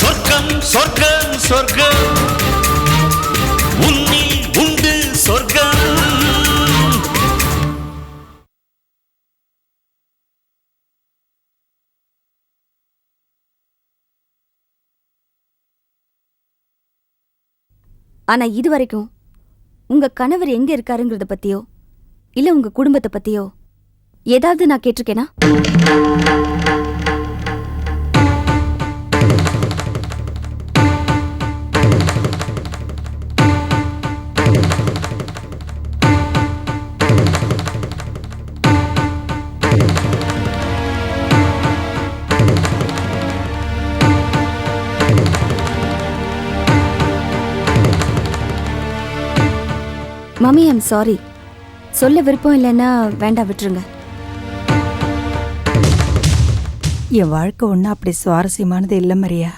சொர்க்கம் சொர்க்கம் சொர்க்கம். உன்னில் உண்டு சொர்க்கம். ஆனா இது வரைக்கும் உங்க கணவர் எங்க இருக்காருங்கிறத பத்தியோ? இல்ல உங்க குடும்பத்தை பத்தியோ? ஏதாவது நான் கேட்டிருக்கேனா? மம்மி ஐம் சாரி சொல்ல விருப்பம் இல்லைன்னா வேண்டாம் விட்டுருங்க. என் வாழ்க்கை ஒன்றும் அப்படி சுவாரஸ்யமானது இல்லை மரியா.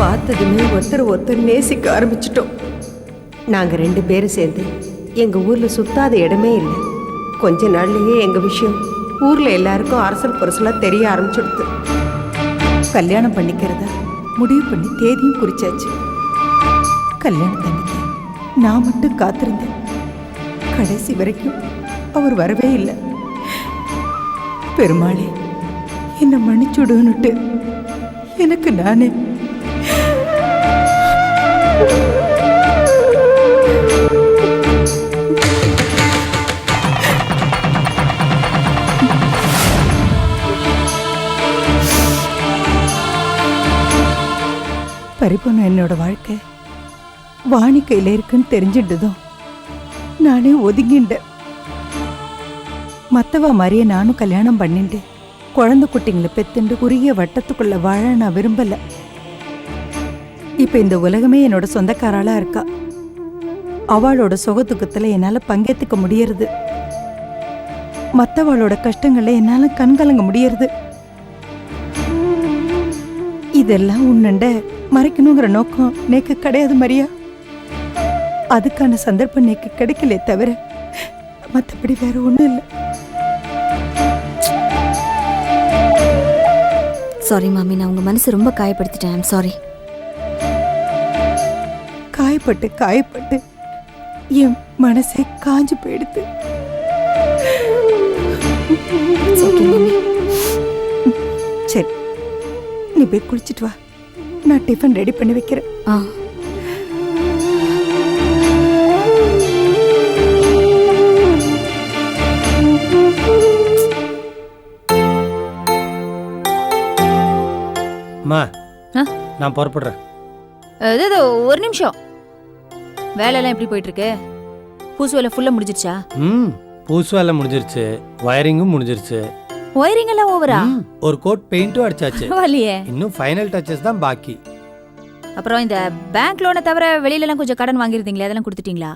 பார்த்ததுமே ஒருத்தர் ஒருத்தர் நேசிக்க ஆரம்பிச்சிட்டோம். நாங்கள் ரெண்டு பேரும் சேர்ந்து எங்கள் ஊரில் சுத்தாத இடமே இல்லை. கொஞ்ச நாள்லயே எங்கள் விஷயம் ஊரில் எல்லாருக்கும் அரசல் புரசலாக தெரிய ஆரம்பிச்சிடுது கல்யாணம் பண்ணிக்கிறதா? முடிவு பண்ணி தேதியும் குறிச்சாச்சு. கல்யாணத்தன்னைக்கு நான் மட்டும் காத்திருந்தேன். கடைசி வரைக்கும் அவர் வரவே இல்லை. பெருமாளே என்னை மன்னிச்சுடுன்னுட்டு எனக்கு நானே பறிப்போன என்னோட வாழ்க்கை வாணி கையில் இருக்குன்னு தெரிஞ்சிட்டதும் நானே ஒதுங்கிண்டேன். மற்றவா மாதிரியே நானும் கல்யாணம் பண்ணிட்டேன் குழந்தை குட்டிங்களை பெத்துண்டு குறுகிய வட்டத்துக்குள்ள வாழ நான் விரும்பலை. இப்போ இந்த உலகமே என்னோட சொந்தக்காராளா இருக்கா? அவளோட சுகத்துக்கத்தில் என்னால் பங்கேற்றுக்க முடியறது. மத்தவளோட கஷ்டங்களில் என்னால் கண்கலங்க முடியறது. இதெல்லாம் உன்னண்ட மறைக்கணுங்கிற நோக்கம் நேக்கு கிடையாது மரியா. அதுக்கான சந்தர்ப்பம் நேக்கு கிடைக்கலே தவிர மற்றபடி வேற ஒன்றும் இல்லை. சாரி மாமி நான் உங்க மனசு ரொம்ப காயப்படுத்திட்டேன். சாரி காயப்பட்டு காயப்பட்டு என் மனசே காஞ்சு போயிடுது. சரி நீ போய் குளிச்சிட்டு வா. நான் டிஃபன் ரெடி பண்ணி வைக்கிறேன். ஆ. அம்மா? நான் புறப்படுறேன். அது, ஒரு நிமிஷம். வேலையெல்லாம் எப்படி போயிட்டு இருக்கு பூசு வேலை ஃபுல்லா முடிஞ்சிருச்சா? ம் பூசு வேலை முடிஞ்சிருச்சு. வயரிங்கும் முடிஞ்சிருச்சு. ஒயரிங் எல்லாம் ஓவரா? ஒரு கோட் பெயிண்ட்டும் அடிச்சாச்சு. பரவாயில்லையே. இன்னும் ஃபைனல் டச்சஸ் தான் பாக்கி. அப்புறம் இந்த பேங்க் லோனை தவிர வெளியில எல்லாம் கொஞ்சம் கடன் வாங்கியிருந்தீங்களே அதெல்லாம் கொடுத்துட்டீங்களா?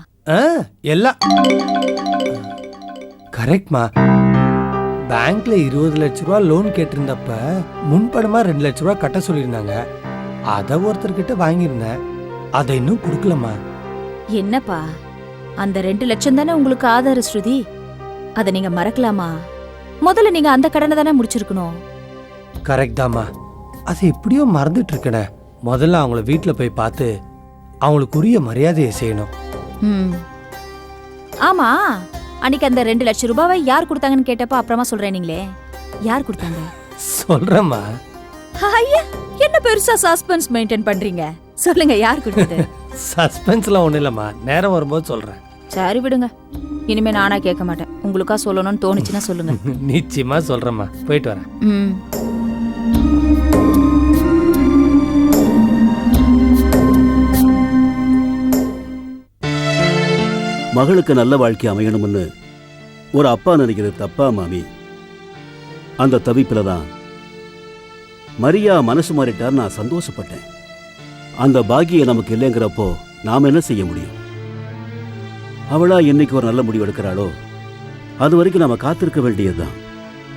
எல்லாம். கரெக்ட்மா பேங்க்ல இருபது லட்ச ரூபா லோன் கேட்டிருந்தப்ப முன்படமா ரெண்டு லட்ச ரூபா கட்ட சொல்லியிருந்தாங்க. அதை ஒருத்தர்கிட்ட வாங்கியிருந்தேன். அதை இன்னும் கொடுக்கலம்மா. என்னப்பா? அந்த ரெண்டு லட்சம் தானே உங்களுக்கு ஆதார ஸ்ருதி? அதை நீங்க மறக்கலாமா? முதல்ல நீங்க அந்த கடனை தானே முடிச்சிருக்கணும். கரெக்ட் தாம்மா. அது எப்படியோ மறந்துட்டு இருக்கனே முதல்ல அவங்கள வீட்டில் போய் பார்த்து அவங்களுக்கு உரிய மரியாதையை செய்யணும். ம். ஆமா. அன்னைக்கு அந்த ரெண்டு லட்சம் ரூபாவை யார் கொடுத்தாங்கன்னு கேட்டப்ப அப்புறமா சொல்றேன் நீங்களே. யார் கொடுத்தாங்க? சொல்றேம்மா. ஐயா என்ன பெருசா சஸ்பென்ஸ் மெயின்டைன் பண்றீங்க? சொல்லுங்க யார் கொடுத்தது? சஸ்பென்ஸ்லாம் ஒன்றும் இல்லைம்மா. நேரம் வரும்போது சொல்கிறேன் சரி விடுங்க. இனிமே நானா கேட்க மாட்டேன். உங்களுக்கா சொல்லணும்னு தோணுச்சுன்னா சொல்லுங்க. நிச்சயமா சொல்கிறேம்மா போயிட்டு வரேன். ம். மகளுக்கு நல்ல வாழ்க்கை அமையணும்னு ஒரு அப்பா நினைக்கிறது தப்பா மாமி? அந்த தவிப்பில தான். மரியா மனசு மாறிட்டார் நான் சந்தோஷப்பட்டேன். அந்த பாக்கியம் நமக்கு இல்லைங்கிறப்போ நாம் என்ன செய்ய முடியும்? அவளா என்னைக்கு ஒரு நல்ல முடிவு எடுக்கிறாளோ அது வரைக்கும் நாம காத்திருக்க வேண்டியதுதான்.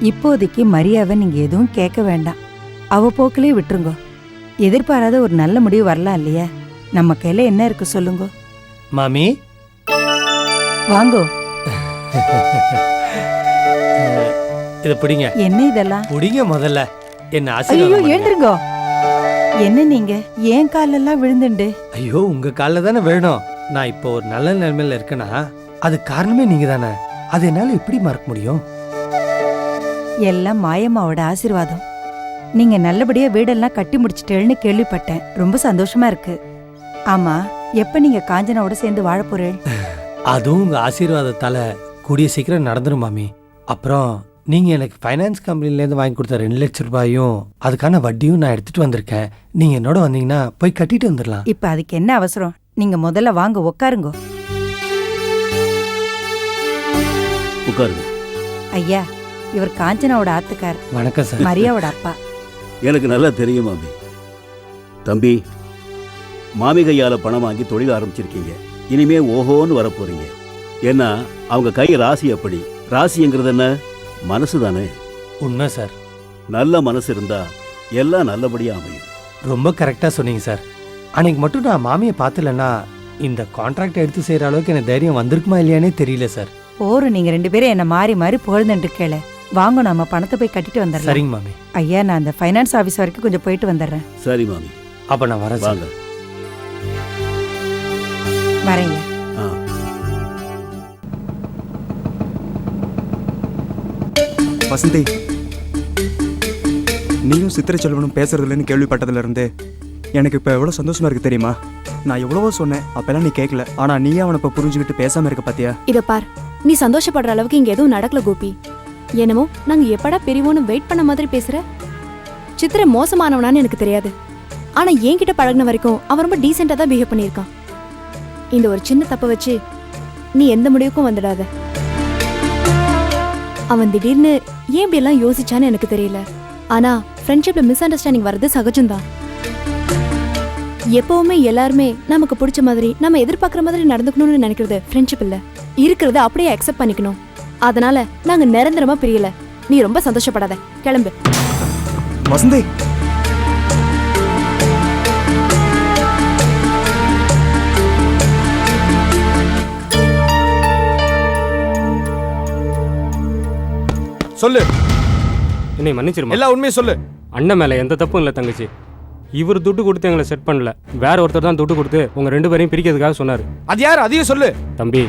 இப்போதைக்கு மரியாவை நீங்க எதுவும் கேட்க வேண்டாம். அவ போக்கிலே விட்டுருங்க. எதிர்பாராத ஒரு நல்ல முடிவு வரலாம் இல்லையா? நம்ம கையில என்ன இருக்கு சொல்லுங்க. மாமி? வாங்கோ. இதை பிடிங்க. என்ன இதெல்லாம்? பிடிங்க முதல்ல. என்ன ஐயோ. எழுந்திருங்கோ என்ன நீங்க? ஏன் காலெல்லாம் விழுந்துண்டு? ஐயோ உங்க காலில் தானே வேணும் நான் இப்போ ஒரு நல்ல நிலைமையில இருக்கேனா? அது காரணமே நீங்க தானே. அது என்னால எப்படி மறக்க முடியும்? எல்லாம் மாயம்மாவோட ஆசீர்வாதம். நீங்க நல்லபடியா வீடெல்லாம் கட்டி முடிச்சிட்டேன்னு கேள்விப்பட்டேன். ரொம்ப சந்தோஷமா இருக்கு. ஆமா எப்ப நீங்க காஞ்சனாவோட சேர்ந்து வாழ போறேன் அதுவும் உங்க ஆசீர்வாதத்தால கூடிய சீக்கிரம் நடந்துரும் மாமி. அப்புறம் நீங்க எனக்கு ஃபைனான்ஸ் கம்பெனிலேருந்து வாங்கி கொடுத்த ரெண்டு லட்சம் ரூபாயும் அதுக்கான வட்டியும் நான் எடுத்துட்டு வந்திருக்கேன். நீங்க என்னோட வந்தீங்கன்னா போய் கட்டிட்டு வந்துடலாம் இப்ப அதுக்கு என்ன அவசரம்? நீங்க முதல்ல வாங்க உக்காருங்கோ. உட்காருங்க ஐயா இவர் காஞ்சனாவோட ஆத்துக்கார். வணக்கம் சார். மரியாவோட அப்பா. எனக்கு நல்லா தெரியும் மாமி. தம்பி மாமி கையால பணம் வாங்கி தொழில் ஆரம்பிச்சிருக்கீங்க. இனிமே ஓஹோன்னு வரப்போறீங்க. ஏன்னா அவங்க கை ராசி அப்படி ராசிங்கிறது என்ன? மனசு தானே? உண்மை சார் நல்ல மனசு இருந்தா எல்லாம் நல்லபடியா அமையும். ரொம்ப கரெக்டாக சொன்னீங்க சார் அன்னைக்கு மட்டும் நான் மாமியை பார்த்துலன்னா இந்த கான்ட்ராக்ட் எடுத்து செய்கிற அளவுக்கு எனக்கு தைரியம் வந்திருக்குமா இல்லையானே தெரியல சார் போரும் நீங்க ரெண்டு பேரும் என்ன மாறி மாறி புகழ்ந்துட்டு இருக்கேள வாங்க நம்ம பணத்தை போய் கட்டிட்டு வந்துடலாம். சரிங்க மாமி. ஐயா நான் அந்த ஃபைனான்ஸ் ஆபீஸ் வரைக்கும் கொஞ்சம் போயிட்டு வந்துடுறேன். சரி மாமி. அப்போ நான் வரேன் சார் வாங்க. வரேங்க. ஆ. வசந்தி நீயும் சித்திரை செல்வனும் பேசுறதில்லன்னு கேள்விப்பட்டதுல இருந்து எனக்கு இப்போ எவ்வளோ சந்தோஷமா இருக்கு தெரியுமா? நான் எவ்வளவோ சொன்னேன் அப்பெல்லாம் நீ கேட்கல ஆனா நீயே அவனை இப்போ புரிஞ்சுக்கிட்டு பேசாம இருக்க பாத்தியா? இத பார் நீ சந்தோஷப்படுற அளவுக்கு இங்க எதுவும் நடக்கல கோபி. என்னமோ நாங்க எப்படா பெரியவோன்னு வெயிட் பண்ண மாதிரி பேசுற? சித்திர மோசமானவனான்னு எனக்கு தெரியாது. ஆனா என்கிட்ட பழகுன வரைக்கும் அவன் ரொம்ப டீசெண்டா தான் பிஹேவ் பண்ணியிருக்கான். இந்த ஒரு சின்ன தப்பை வச்சு நீ எந்த முடிவுக்கும் வந்துடாத. அவன் திடீர்னு ஏன் இப்படி எல்லாம் யோசிச்சான்னு எனக்கு தெரியல. ஆனா ஃப்ரெண்ட்ஷிப்ல மிஸ் அண்டர்ஸ்டாண்டிங் வர்றது சகஜம்தான். எப்பவுமே எல்லாருமே நமக்கு பிடிச்ச மாதிரி நம்ம எதிர்பார்க்குற மாதிரி நடந்துக்கணும்னு நினைக்கிறது ஃப்ரெண்ட்ஷிப் இல்லை. இருக்கிறத அப்படியே அக்செப்ட் பண்ணிக்கணும். அதனால நாங்க நிரந்தரமா பிரியல. நீ ரொம்ப சந்தோஷப்படாத. கிளம்பு. வசந்தி! சொல்லு. என்னை மன்னிச்சிருமா? எல்லா உண்மையும் சொல்லு. அண்ணன் மேல எந்த தப்பும் இல்லை தங்கச்சி. இவர் துட்டு கொடுத்து எங்களை செட் பண்ணல. வேற ஒருத்தர் தான் துட்டு கொடுத்து உங்க ரெண்டு பேரையும் பிரிக்கிறதுக்காக சொன்னாரு. அது யார்? அதையும் சொல்லு. தம்பி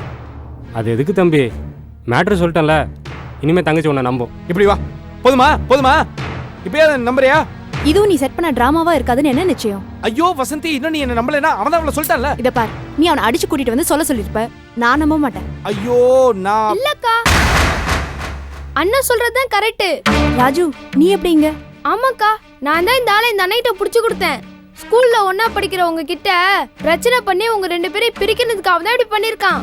அது எதுக்கு தம்பி? மேட்ரு சொல்லிட்டேன்ல. இனிமே தங்கச்சி உன்னை நம்பும். இப்படி வா. போதுமா? போதுமா? இப்பயே நம்புறியா? இதுவும் நீ செட் பண்ண டிராமாவா இருக்காதுன்னு என்ன நிச்சயம்? ஐயோ வசந்தி இன்னும் நீ என்ன நம்பலைன்னா அவன் தான் அவளை சொல்லிட்டான்ல. இத பார். நீ அவனை அடிச்சு கூட்டிட்டு வந்து சொல்ல சொல்லிருப்ப நான் நம்ப மாட்டேன். ஐயோ நான் இல்லக்கா. அண்ணன் சொல்றதுதான் கரெக்ட் ராஜு நீ எப்படி இங்க? ஆமாக்கா நான் தான் இந்த ஆளை இந்த அண்ணகிட்ட புடிச்சு கொடுத்தேன். ஸ்கூல்ல ஒண்ணா படிக்கிற உங்க கிட்ட பிரச்சனை பண்ணி உங்க ரெண்டு பேரையும் பிரிக்கிறதுக்காக தான் இப்படி பண்ணிருக்கான்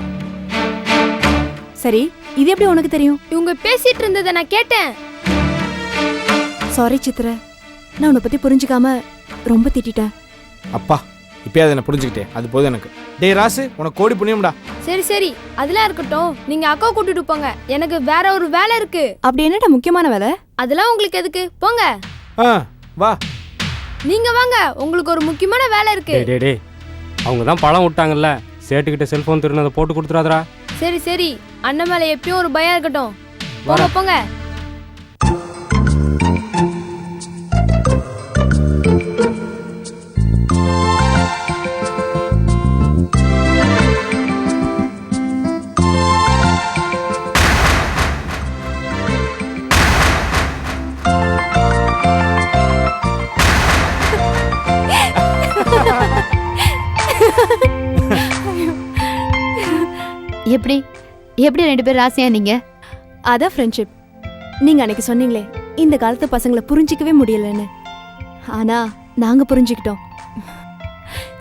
சரி இது எப்படி உனக்கு தெரியும்? இவங்க பேசிட்டு இருந்ததை நான் கேட்டேன். சாரி சித்ர நான் உன்னை பத்தி புரிஞ்சுக்காம ரொம்ப திட்டிட்டேன். அப்பா இப்பயே அதை புரிஞ்சுக்கிட்டேன் அது போதும் எனக்கு. டேய் ராசு உனக்கு கோடி புண்ணியம்டா. சரி சரி. அதெல்லாம் இருக்கட்டும். நீங்க அக்கா கூட்டிட்டு போங்க. எனக்கு வேற ஒரு வேலை இருக்கு. அப்படி என்னடா முக்கியமான வேலை? அதெல்லாம் உங்களுக்கு எதுக்கு? போங்க. ஆ வா. நீங்க வாங்க. உங்களுக்கு ஒரு முக்கியமான வேலை இருக்கு. டே டே டே அவங்க தான் பழம் விட்டாங்கல்ல. சேட்டுக்கிட்ட செல்போன் திருநதை போட்டு கொடுத்துறாதரா சரி சரி. அண்ணன் மேல எப்பயும் ஒரு பயம் இருக்கட்டும். போங்க போங்க. ரெண்டு பேரும் ராசியா நீங்க? அதான் ஃப்ரெண்ட்ஷிப் நீங்க அன்னைக்கு சொன்னீங்களே இந்த காலத்து பசங்களை புரிஞ்சிக்கவே முடியலன்னு. ஆனா நாங்க புரிஞ்சுக்கிட்டோம்.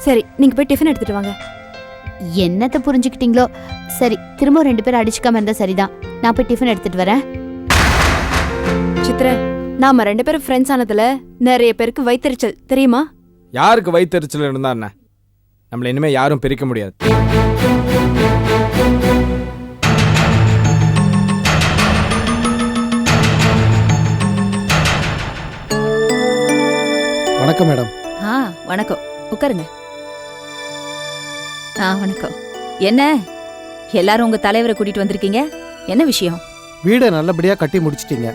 சரி நீங்க போய் டிஃபன் எடுத்துட்டு வாங்க. என்னத்தை புரிஞ்சுக்கிட்டீங்களோ? சரி திரும்ப ரெண்டு பேரும் அடிச்சுக்காம இருந்தா சரிதான். நான் போய் டிஃபன் எடுத்துட்டு வரேன். சித்ர நாம ரெண்டு பேரும் ஃப்ரெண்ட்ஸ் ஆனதுல நிறைய பேருக்கு வைத்தறிச்சல் தெரியுமா? யாருக்கு வயிற்றுச்சல் இருந்தா என்ன? நம்மள இனிமே யாரும் பிரிக்க முடியாது. வணக்கம் மேடம். ஆ வணக்கம். உட்காருங்க. ஆ வணக்கம். என்ன? எல்லாரும் உங்க தலைவரை கூட்டிட்டு வந்திருக்கீங்க? என்ன விஷயம்? வீடை நல்லபடியாக கட்டி முடிச்சிட்டீங்க.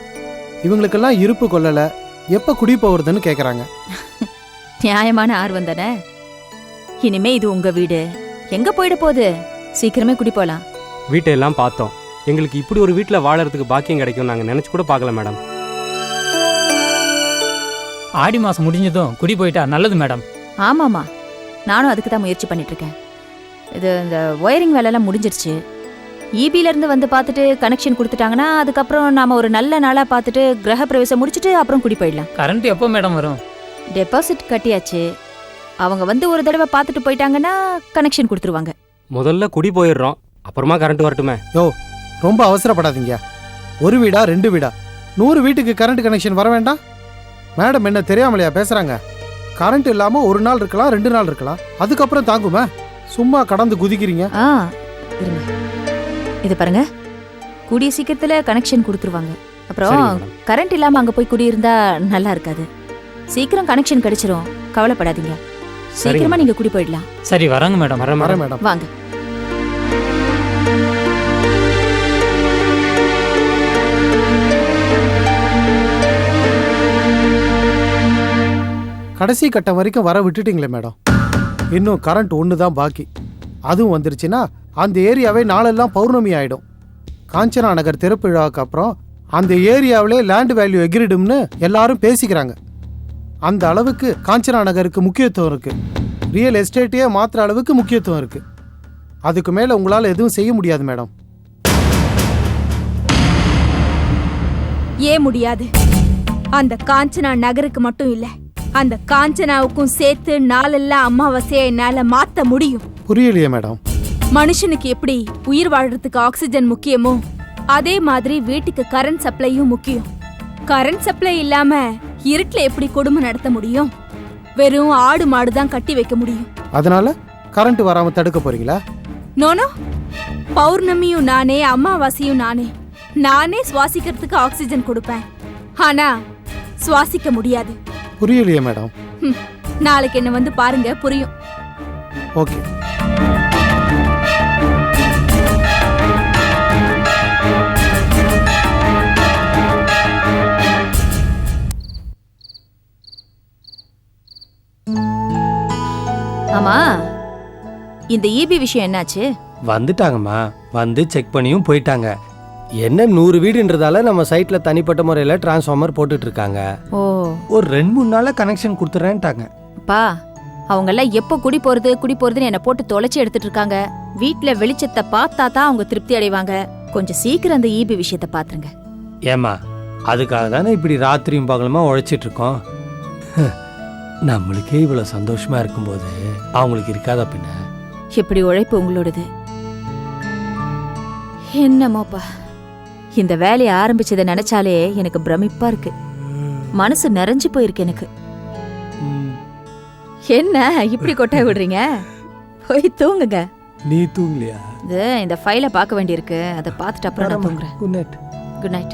இவங்களுக்கெல்லாம் இருப்பு கொள்ளலை. எப்போ குடி போகிறதுன்னு கேட்குறாங்க நியாயமான ஆர்வம் தானே? இனிமே இது உங்க வீடு. எங்க போயிட போகுது? சீக்கிரமே குடி போலாம். வீட்டை எல்லாம் பார்த்தோம். எங்களுக்கு இப்படி ஒரு வீட்டில் வாழறதுக்கு பாக்கியம் கிடைக்கும் நாங்கள் நினச்சி கூட பார்க்கல மேடம். ஆடி மாதம் முடிஞ்சதும் குடி போயிட்டா நல்லது மேடம். ஆமாமா நானும் அதுக்கு தான் முயற்சி பண்ணிட்டு இருக்கேன் இது இந்த ஒயரிங் வேலையெல்லாம் முடிஞ்சிருச்சு. ஈபில இருந்து வந்து பார்த்துட்டு கனெக்ஷன் கொடுத்துட்டாங்கன்னா அதுக்கப்புறம் நாம ஒரு நல்ல நாளா பார்த்துட்டு கிரக பிரவேசம் முடிச்சுட்டு அப்புறம் குடி போயிடலாம். கரண்ட் எப்போ மேடம் வரும்? டெபாசிட் கட்டியாச்சு. அவங்க வந்து ஒரு தடவை பார்த்துட்டு போயிட்டாங்கன்னா கனெக்ஷன் கொடுத்துருவாங்க. முதல்ல குடி போயிடுறோம். அப்புறமா கரண்ட் வரட்டுமே. யோ ரொம்ப அவசரப்படாதீங்க. ஒரு வீடா ரெண்டு வீடா? நூறு வீட்டுக்கு கரண்ட் கனெக்ஷன் வர வேண்டாம்? மேடம் என்ன தெரியாமலையா பேசுகிறாங்க கரண்ட் இல்லாமல் ஒரு நாள் இருக்கலாம் ரெண்டு நாள் இருக்கலாம். அதுக்கப்புறம் தாங்குமே? சும்மா கடந்து குதிக்கிறீங்க. ஆ இருங்க. இது பாருங்க. கூடிய சீக்கிரத்துல கனெக்ஷன் கொடுத்துருவாங்க. அப்புறம் சரிங்க மேடம். கரண்ட் இல்லாம அங்க போய் குடியிருந்தா நல்லா இருக்காது. சீக்கிரம் கனெக்ஷன் கிடைச்சிரும். கவலைப்படாதீங்க. சீக்கிரமா நீங்க குடி போயிடலாம். சரி வராங்க மேடம். வரேன் மேடம். வாங்க. கடைசி கட்டம் வரைக்கும் வர விட்டுட்டீங்களே மேடம். இன்னும் கரண்ட் ஒன்று தான் பாக்கி. அதுவும் வந்துருச்சுன்னா அந்த ஏரியாவே நாளெல்லாம் பௌர்ணமி ஆகிடும் காஞ்சனா நகர் திறப்பு விழாவுக்கு அப்புறம் அந்த ஏரியாவிலே லேண்ட் வேல்யூ எகிரிடும்னு எல்லாரும் பேசிக்கிறாங்க. அந்த அளவுக்கு காஞ்சனா நகருக்கு முக்கியத்துவம் இருக்குது ரியல் எஸ்டேட்டையே மாற்றுற அளவுக்கு முக்கியத்துவம் இருக்குது அதுக்கு மேலே உங்களால் எதுவும் செய்ய முடியாது மேடம். ஏன் முடியாது? அந்த காஞ்சனா நகருக்கு மட்டும் இல்லை அந்த காஞ்சனாவுக்கும் சேர்த்து நாளெல்லாம் அமாவாசையை என்னால மாத்த முடியும். புரியலையே மேடம். மனுஷனுக்கு எப்படி உயிர் வாழறதுக்கு ஆக்சிஜன் முக்கியமோ அதே மாதிரி வீட்டுக்கு கரண்ட் சப்ளையும் முக்கியம். கரண்ட் சப்ளை இல்லாம இருட்டுல எப்படி குடும்பம் நடத்த முடியும்? வெறும் ஆடு மாடு தான் கட்டி வைக்க முடியும். அதனால கரண்ட் வராமல் தடுக்க போறீங்களா? நோனோ பௌர்ணமியும் நானே அமாவாசையும் நானே. நானே சுவாசிக்கிறதுக்கு ஆக்சிஜன் கொடுப்பேன். ஆனா சுவாசிக்க முடியாது. புரியலையே மேடம். நாளைக்கு என்ன வந்து பாருங்க புரியும். ஓகே. ஆமா இந்த ஈபி விஷயம் என்னாச்சு? வந்துட்டாங்கம்மா. வந்து செக் பண்ணியும் போயிட்டாங்க. என்ன நூறு வீடுன்றதால நம்ம சைட்ல தனிப்பட்ட முறையில் டிரான்ஸ்ஃபார்மர் போட்டுட்டு இருக்காங்க ஓ. ஒரு ரெண்டு மூணு நாள்ல கனெக்ஷன் கொடுத்துறேன்ட்டாங்க. பா அவங்க எல்லாம் எப்போ குடி போறது குடி போறதுன்னு என்ன போட்டு தொலைச்சி எடுத்துட்டு இருக்காங்க வீட்ல வெளிச்சத்தை பார்த்தா தான் அவங்க திருப்தி அடைவாங்க. கொஞ்சம் சீக்கிரம் அந்த ஈபி விஷயத்தை பாத்துருங்க. ஏம்மா அதுக்காக தானே இப்படி ராத்திரியும் பகலுமா உழைச்சிட்டு இருக்கோம் நம்மளுக்கே இவ்வளோ சந்தோஷமா இருக்கும்போது அவங்களுக்கு இருக்காதா பின்ன? இப்படி உழைப்பு உங்களோடது? என்னமோப்பா. இந்த வேலையை ஆரம்பிச்சதை நினைச்சாலே எனக்கு பிரமிப்பா இருக்கு. மனசு நிறைஞ்சு போயிருக்கு எனக்கு. என்ன இப்படி கொட்டாய் விடுறீங்க? போய் தூங்குங்க. நீ தூங்கலையா? இந்த ஃபைலை பார்க்க வேண்டியிருக்கு. அதை பார்த்துட்டு அப்புறம் நான் தூங்குறேன். Good night good night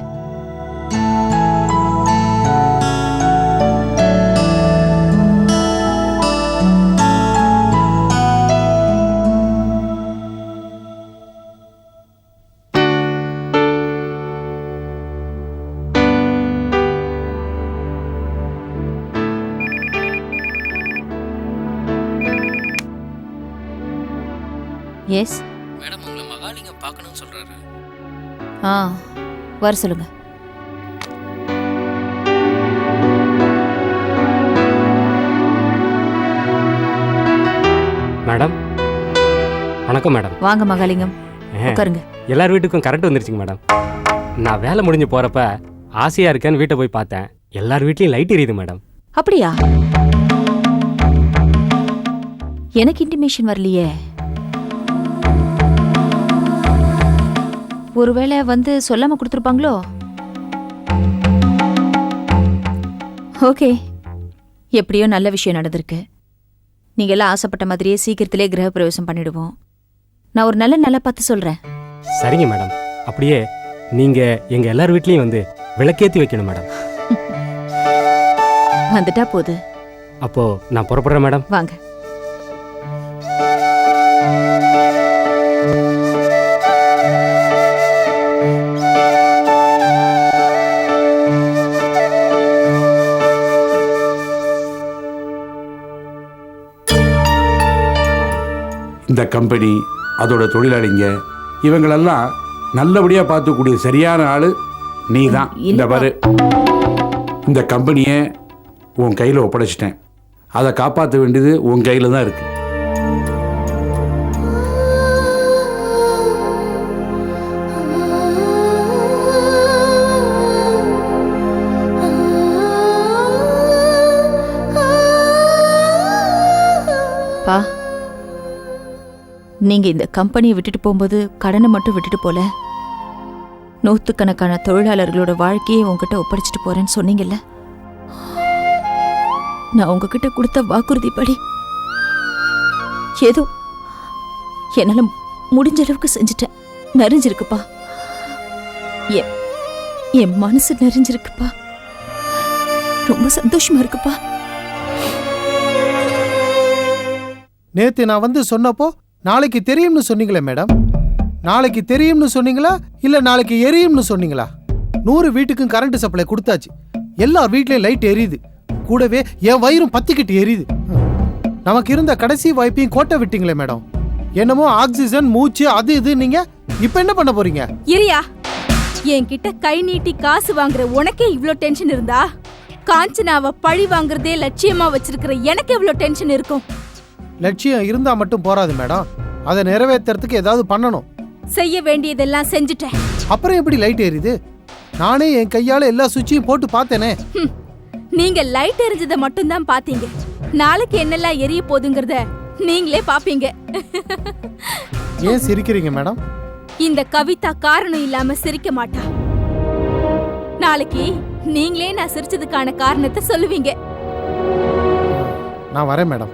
yes madam உங்களை மகாலிங்கம் பார்க்கணும்னு சொல்றாரு. ஆ வர சொல்லுங்க. மேடம் வணக்கம் மேடம். வாங்க மகாலிங்கம் உட்காருங்க. எல்லார் வீட்டுக்கும் கரண்ட் வந்துருச்சுங்க மேடம். நான் வேலை முடிஞ்சு போறப்ப ஆசையா இருக்கேன்னு வீட்டை போய் பார்த்தேன். எல்லார் வீட்லயும் லைட் எரியுது மேடம். அப்படியா? எனக்கு இன்டிமேஷன் வரலையே. ஒருவேளை வந்து சொல்லாம கொடுத்துருப்பாங்களோ? ஓகே. எப்படியோ நல்ல விஷயம் நடந்திருக்கு. நீங்க எல்லாம் ஆசைப்பட்ட மாதிரியே சீக்கிரத்திலே கிரகப்பிரவேசம் பண்ணிடுவோம். நான் ஒரு நல்ல நல்ல பார்த்து சொல்றேன். சரிங்க மேடம். அப்படியே நீங்க எங்க எல்லார் வீட்லயும் வந்து விளக்கேத்தி வைக்கணும் மேடம். வந்துட்டா போது. அப்போ நான் புறப்படுறேன் மேடம். வாங்க. கம்பெனி அதோட தொழிலாளிங்க இவங்களெல்லாம் நல்லபடியாக பார்த்துக்கூடிய சரியான ஆள் நீ தான் இந்த பாரு. இந்த கம்பெனியை உன் கையில் ஒப்படைச்சிட்டேன். அதை காப்பாற்ற வேண்டியது உன் கையில் தான் இருக்கு. நீங்க இந்த கம்பெனியை விட்டுட்டு போகும்போது கடனை மட்டும் விட்டுட்டு போல? நூற்றுக்கணக்கான தொழிலாளர்களோட வாழ்க்கையை உங்ககிட்ட ஒப்படைச்சிட்டு போறேன்னு சொன்னீங்கல்ல? நான் உங்ககிட்ட கொடுத்த வாக்குறுதிப்படி ஏதோ என்னால முடிஞ்ச அளவுக்கு செஞ்சுட்டேன். நிறைஞ்சிருக்குப்பா. என் என் மனசு நிறைஞ்சிருக்குப்பா. ரொம்ப சந்தோஷமா இருக்குப்பா. நேத்து நான் வந்து சொன்னப்போ நாளைக்கு தெரியும்னு சொன்னீங்களே மேடம்? நாளைக்கு தெரியும்னு சொன்னீங்களா? இல்லை நாளைக்கு எரியும்னு சொன்னீங்களா? நூறு வீட்டுக்கும் கரண்ட் சப்ளை கொடுத்தாச்சு. எல்லார் வீட்லேயும் லைட் எரியுது. கூடவே என் வயிறும் பத்திக்கிட்டு எரியுது. நமக்கு இருந்த கடைசி வாய்ப்பையும் கோட்டை விட்டீங்களே மேடம். என்னமோ ஆக்சிஜன் மூச்சு அது இது நீங்க இப்ப என்ன பண்ண போறீங்க? இரியா என்கிட்ட கை நீட்டி காசு வாங்குற உனக்கே இவ்ளோ டென்ஷன் இருந்தா? காஞ்சனாவை பழி வாங்குறதே லட்சியமா வச்சிருக்கிற எனக்கு எவ்வளவு டென்ஷன் இருக்கும்? லட்சியம் இருந்தா மட்டும் போறாது மேடம். அதை நிறைவேற்றுறதுக்கு ஏதாவது பண்ணணும். செய்ய வேண்டியதெல்லாம் செஞ்சுட்டேன். அப்புறம் எப்படி லைட் எரியுது நானே என் கையால எல்லா சுவிட்சையும் போட்டு பார்த்தேனே. ஹம். நீங்க லைட் எரிஞ்சதை மட்டும்தான் பாத்தீங்க நாளைக்கு என்னெல்லாம் எரிய போகுதுங்கிறத நீங்களே பாப்பீங்க ஏன் சிரிக்கிறீங்க மேடம்? இந்த கவிதா காரணம் இல்லாம சிரிக்க மாட்டா. நாளைக்கு நீங்களே நான் சிரிச்சதுக்கான காரணத்தை சொல்லுவீங்க. நான் வரேன் மேடம்.